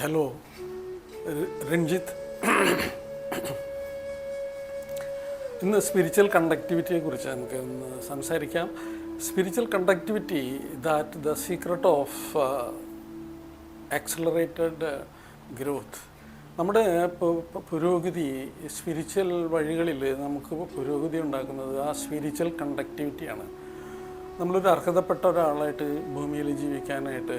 Hello Ranjith ഇന്ന് spiritual കണ്ടക്ടിവിറ്റിയെ കുറിച്ച് നമുക്ക് ഒന്ന് സംസാരിക്കാം. Spiritual conductivity that the secret of accelerated growth നമ്മുടെ പുരോഗതി സ്പിരിച്വൽ വഴികളിൽ നമുക്ക് പുരോഗതി ഉണ്ടാക്കുന്നത് ആ സ്പിരിച്വൽ കണ്ടക്ടിവിറ്റിയാണ് നമ്മളൊരു അർഹതപ്പെട്ട ഒരാളായിട്ട് ഭൂമിയിൽ ജീവിക്കാനായിട്ട്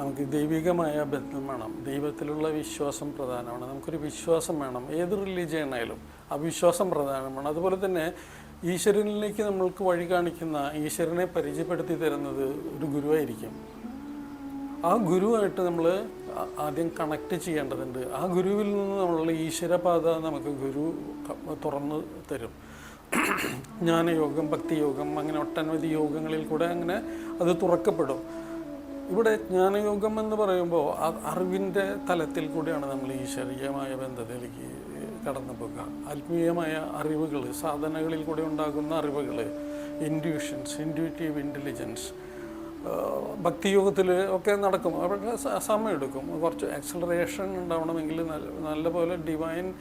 നമുക്ക് ദൈവികമായ ബന്ധം വേണം. ദൈവത്തിലുള്ള വിശ്വാസം പ്രധാനമാണ്. നമുക്കൊരു വിശ്വാസം വേണം. ഏത് റിലീജിയൻ ആയാലും ആ വിശ്വാസം പ്രധാനമാണ് അതുപോലെ തന്നെ ഈശ്വരനിലേക്ക് നമ്മൾക്ക് വഴി കാണിക്കുന്ന ഈശ്വരനെ പരിചയപ്പെടുത്തി തരുന്നത് ഒരു ഗുരുവായിരിക്കും. ആ ഗുരുവായിട്ട് നമ്മൾ ആദ്യം കണക്ട് ചെയ്യേണ്ടതുണ്ട്. ആ ഗുരുവിൽ നിന്ന് നമ്മളുടെ ഈശ്വരപാത നമുക്ക് ഗുരു തുറന്ന് തരും. ജ്ഞാനയോഗം ഭക്തിയോഗം അങ്ങനെ ഒട്ടനവധി യോഗങ്ങളിൽ കൂടെ അങ്ങനെ അത് തുറക്കപ്പെടും. ഇവിടെ ജ്ഞാനയോഗം എന്ന് പറയുമ്പോൾ അറിവിന്റെ തലത്തിൽ കൂടിയാണ് നമ്മൾ ഈ ശരീരമായ ബന്ധത്തിലേക്ക് കടന്നു പോകുക ആത്മീയമായ അറിവുകൾ സാധനകളിൽ കൂടെ ഉണ്ടാകുന്ന അറിവുകൾ ഇൻഡ്യൂഷൻസ് ഇൻഡ്യൂറ്റീവ് ഇന്റലിജൻസ് ഭക്തിയോഗത്തിൽ ഒക്കെ നടക്കും. അവിടെ സ- സമയമെടുക്കും കുറച്ച് ആക്സലറേഷൻ ഉണ്ടാവണമെങ്കിൽ നല്ല നല്ലപോലെ ഡിവൈൻ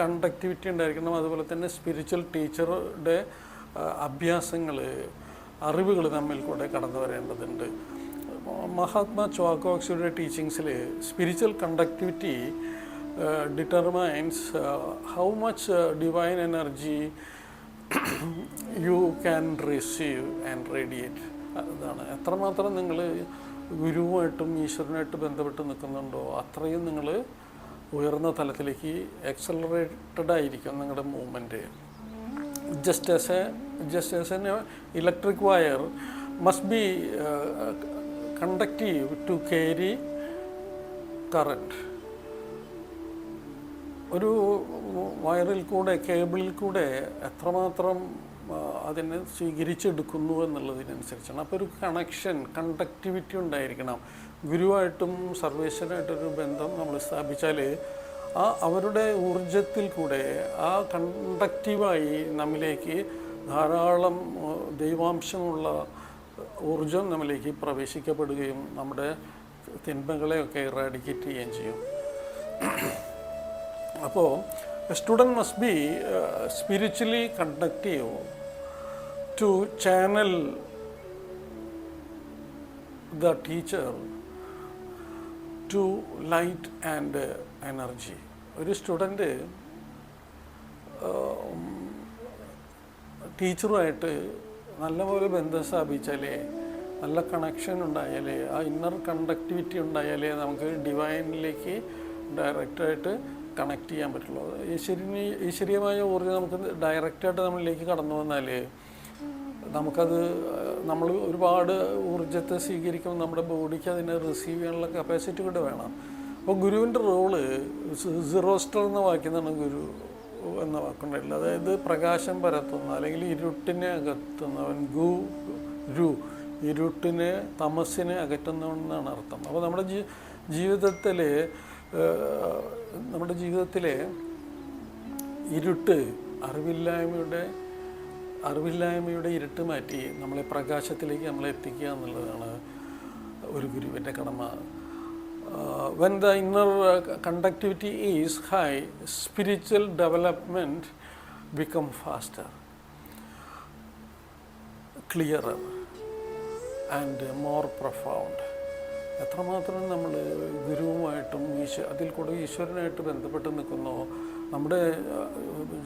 കണ്ടക്ടിവിറ്റി ഉണ്ടായിരിക്കണം. അതുപോലെ തന്നെ സ്പിരിച്വൽ ടീച്ചറുടെ അഭ്യാസങ്ങൾ അറിവുകൾ തമ്മിൽ കൂടെ കടന്നു വരേണ്ടതുണ്ട്. മഹാത്മാ ചോക്കോക്സിയുടെ ടീച്ചിങ്സിൽ spiritual conductivity determines how much divine energy you can receive and radiate അതാണ്. എത്രമാത്രം നിങ്ങൾ ഗുരുവുമായിട്ടും ഈശ്വരനായിട്ട് ബന്ധപ്പെട്ട് നിൽക്കുന്നുണ്ടോ അത്രയും നിങ്ങൾ ഉയർന്ന തലത്തിലേക്ക് എക്സലറേറ്റഡ് ആയിരിക്കും നിങ്ങളുടെ movement just as a just as an electric wire must be conductive to carry current ഒരു വയറിൽ കൂടെ കേബിളിൽ കൂടെ എത്രമാത്രം അതിനെ സ്വീകരിച്ചെടുക്കുന്നു എന്നുള്ളതിനനുസരിച്ചാണ്. അപ്പോൾ ഒരു കണക്ഷൻ കണ്ടക്ടിവിറ്റി ഉണ്ടായിരിക്കണം. ഗുരുവായിട്ടും ഒരു ബന്ധം നമ്മൾ സ്ഥാപിച്ചാൽ ആ അവരുടെ ഊർജത്തിൽ കൂടെ ആ കണ്ടക്റ്റീവായി നമ്മിലേക്ക് ധാരാളം ദൈവാംശമുള്ള ഊർജം നമ്മളിലേക്ക് പ്രവേശിക്കപ്പെടുകയും നമ്മുടെ തിന്മകളെയൊക്കെ ഇറാഡിക്കേറ്റ് ചെയ്യുകയും ചെയ്യും. അപ്പോൾ student must be spiritually conductive to channel the teacher to light and energy ഒരു സ്റ്റുഡന്റ് ടീച്ചറുമായിട്ട് നല്ലപോലെ ബന്ധം സ്ഥാപിച്ചാലേ നല്ല കണക്ഷൻ ഉണ്ടായാലേ ആ ഇന്നർ കണ്ടക്ടിവിറ്റി ഉണ്ടായാലേ നമുക്ക് ഡിവൈനിലേക്ക് ഡയറക്റ്റായിട്ട് കണക്ട് ചെയ്യാൻ പറ്റുള്ളൂ ഈശ്വരന് ഈശ്വരീയമായ ഊർജം നമുക്ക് ഡയറക്റ്റായിട്ട് നമ്മളിലേക്ക് കടന്നു വന്നാൽ നമുക്കത് നമ്മൾ ഒരുപാട് ഊർജത്തെ സ്വീകരിക്കുമ്പോൾ നമ്മുടെ ബോഡിക്ക് അതിനെ റിസീവ് ചെയ്യാനുള്ള കപ്പാസിറ്റി കൂടെ വേണം അപ്പോൾ ഗുരുവിന്റെ റോൾ സിറോസ്റ്റർ എന്ന വാക്കിൽ ഗുരു എന്ന വാക്കുണ്ടായിട്ടുള്ളത് അതായത് പ്രകാശം പരത്തുന്ന അല്ലെങ്കിൽ ഇരുട്ടിനെ അകത്തുന്നവൻ ഗു രു. ഇരുട്ടിനെ തമസിനെ അകറ്റുന്നവനെന്നാണ് അർത്ഥം. അപ്പോൾ നമ്മുടെ ജീ ജീവിതത്തിൽ നമ്മുടെ ജീവിതത്തിലെ ഇരുട്ട് അറിവില്ലായ്മയുടെ അറിവില്ലായ്മയുടെ ഇരുട്ട് മാറ്റി നമ്മളെ പ്രകാശത്തിലേക്ക് നമ്മളെ എത്തിക്കുക എന്നുള്ളതാണ് ഒരു ഗുരുവിന്റെ കടമ. When the inner conductivity is high spiritual development become faster clearer and more profound എത്രമാത്രം നമ്മൾ ഗുരുവുമായിട്ടും ഈശ്വ അതിൽ കൂടെ ഈശ്വരനായിട്ട് ബന്ധപ്പെട്ട് നിൽക്കുന്നോ നമ്മുടെ അഹ്,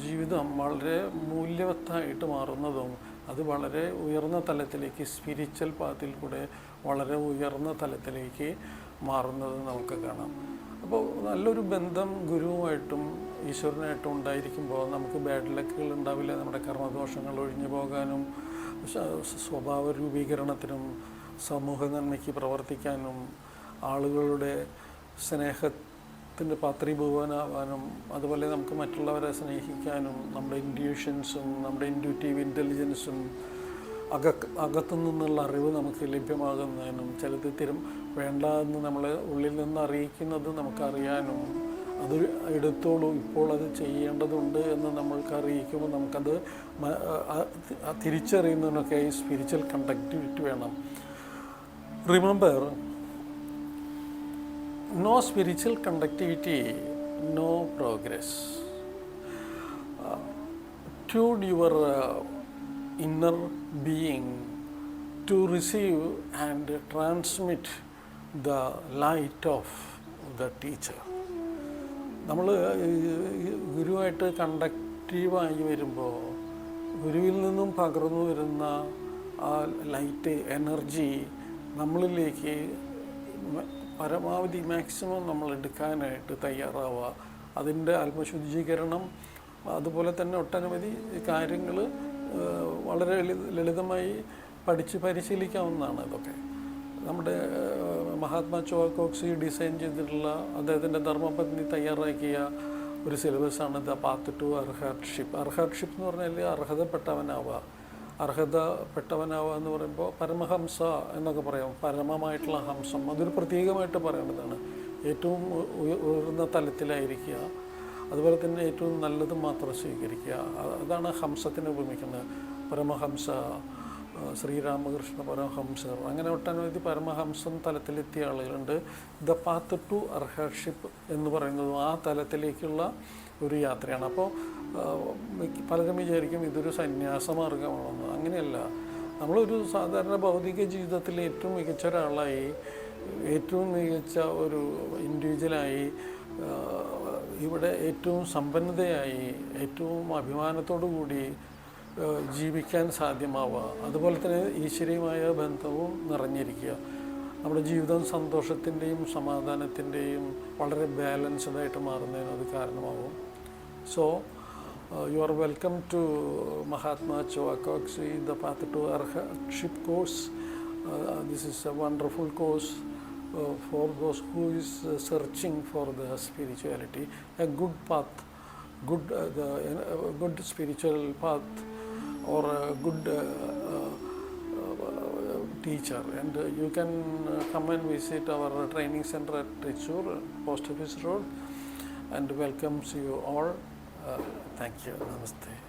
ജീവിതം വളരെ മൂല്യവത്തായിട്ട് മാറുന്നതും അത് വളരെ ഉയർന്ന തലത്തിലേക്ക് സ്പിരിച്വൽ പാത്തിൽ കൂടെ വളരെ ഉയർന്ന തലത്തിലേക്ക് മാറുന്നത് നമുക്ക് കാണാം. അപ്പോൾ നല്ലൊരു ബന്ധം ഗുരുവുമായിട്ടും ഈശ്വരനായിട്ടും ഉണ്ടായിരിക്കുമ്പോൾ നമുക്ക് ബാഡ് ലക്കുകൾ ഉണ്ടാവില്ല. നമ്മുടെ കർമ്മദോഷങ്ങൾ ഒഴിഞ്ഞു പോകാനും സ്വ- സ്വഭാവ രൂപീകരണത്തിനും സമൂഹ നന്മയ്ക്ക് പ്രവർത്തിക്കാനും ആളുകളുടെ സ്നേഹത്തിന്റെ പാത്രീഭൂവനാവാനും അതുപോലെ നമുക്ക് മറ്റുള്ളവരെ സ്നേഹിക്കാനും നമ്മുടെ ഇൻഡ്യൂഷൻസും നമ്മുടെ ഇൻഡ്യൂറ്റീവ് ഇന്റലിജൻസും അക അകത്തു നിന്നുള്ള അറിവ് നമുക്ക് ലഭ്യമാകുന്നതിനും ചിലത് തിരും വേണ്ട എന്ന് നമ്മൾ ഉള്ളിൽ നിന്ന് അറിയിക്കുന്നത് നമുക്കറിയാനും അത് എടുത്തോളൂ ഇപ്പോൾ അത് ചെയ്യേണ്ടതുണ്ട് എന്ന് നമ്മൾക്ക് അറിയിക്കുമ്പോൾ നമുക്കത് തിരിച്ചറിയുന്നതിനൊക്കെ ഈ സ്പിരിച്വൽ കണ്ടക്ടിവിറ്റി വേണം. Remember conductivity, no progress. Uh, tune your uh, inner being to receive and transmit the light of the teacher. നമ്മൾ ഗുരുവായിട്ട് കണ്ടക്റ്റീവായി വരുമ്പോൾ ഗുരുവിൽ നിന്നും പകർന്നു വരുന്ന ആ ലൈറ്റ് എനർജി നമ്മളിലേക്ക് പരമാവധി മാക്സിമം നമ്മൾ എടുക്കാനായിട്ട് തയ്യാറാവുക അതിന്റെ ആത്മശുദ്ധീകരണം അതുപോലെ തന്നെ ഒട്ടനവധി കാര്യങ്ങൾ വളരെ ലളിതമായി പഠിച്ച് പരിശീലിക്കാവുന്നതാണ് ഇതൊക്കെ നമ്മുടെ മഹാത്മാ ചോക്കോക്സി ഡിസൈൻ ചെയ്തിട്ടുള്ള അദ്ദേഹത്തിന്റെ ധർമ്മപത്നി തയ്യാറാക്കിയ ഒരു സിലബസാണ് ദ പാത്ത് ടു അർഹർഷിപ്പ് അർഹർഷിപ്പ് എന്ന് പറഞ്ഞാൽ അർഹതപ്പെട്ടവനാവുക അർഹതപ്പെട്ടവനാവുക എന്ന് പറയുമ്പോൾ പരമഹംസ എന്നൊക്കെ പറയാം. പരമമായിട്ടുള്ള ഹംസം. അതൊരു പ്രത്യേകമായിട്ട് പറയേണ്ടതാണ്. ഏറ്റവും ഉയർന്ന തലത്തിലായിരിക്കുക. അതുപോലെ തന്നെ ഏറ്റവും നല്ലത് മാത്രം സ്വീകരിക്കുക. അതാണ് ഹംസത്തിന് ഉപമിക്കുന്നത്. പരമഹംസ ശ്രീരാമകൃഷ്ണ പരമഹംസർ. അങ്ങനെ ഒട്ടനവധി പരമഹംസം തലത്തിലെത്തിയ ആളുകളുണ്ട്. ദ പാത്ത് ടു അർഹർഷിപ്പ് എന്ന് പറയുന്നതും ആ തലത്തിലേക്കുള്ള ഒരു യാത്രയാണ്. അപ്പോൾ പലരും വിചാരിക്കും ഇതൊരു സന്യാസ മാർഗമാണെന്ന് അങ്ങനെയല്ല. നമ്മളൊരു സാധാരണ ഭൗതിക ജീവിതത്തിൽ ഏറ്റവും മികച്ച ഒരാളായി ഏറ്റവും മികച്ച ഒരു ഇൻഡിവിജ്വലായി ഇവിടെ ഏറ്റവും സമ്പന്നതയായി ഏറ്റവും അഭിമാനത്തോടു കൂടി ജീവിക്കാൻ സാധ്യമാവുക. അതുപോലെ തന്നെ ഈശ്വരീയമായ ബന്ധവും നിറഞ്ഞിരിക്കുക. നമ്മുടെ ജീവിതം സന്തോഷത്തിന്റെയും സമാധാനത്തിന്റെയും വളരെ ബാലൻസ്ഡായിട്ട് മാറുന്നതിന് അത് കാരണമാവും. So Uh, you are welcome to Mahatma Chowakoksi, the Path to Arhatship course. Uh, uh, this is a wonderful course uh, for those who is uh, searching for the spirituality, a good path, good uh, the uh, good spiritual path, or a good uh, uh, uh, teacher. And uh, you can uh, come and visit our training center at Trichur, Post Office Road, and welcomes you all. Uh, thank you. Namaste.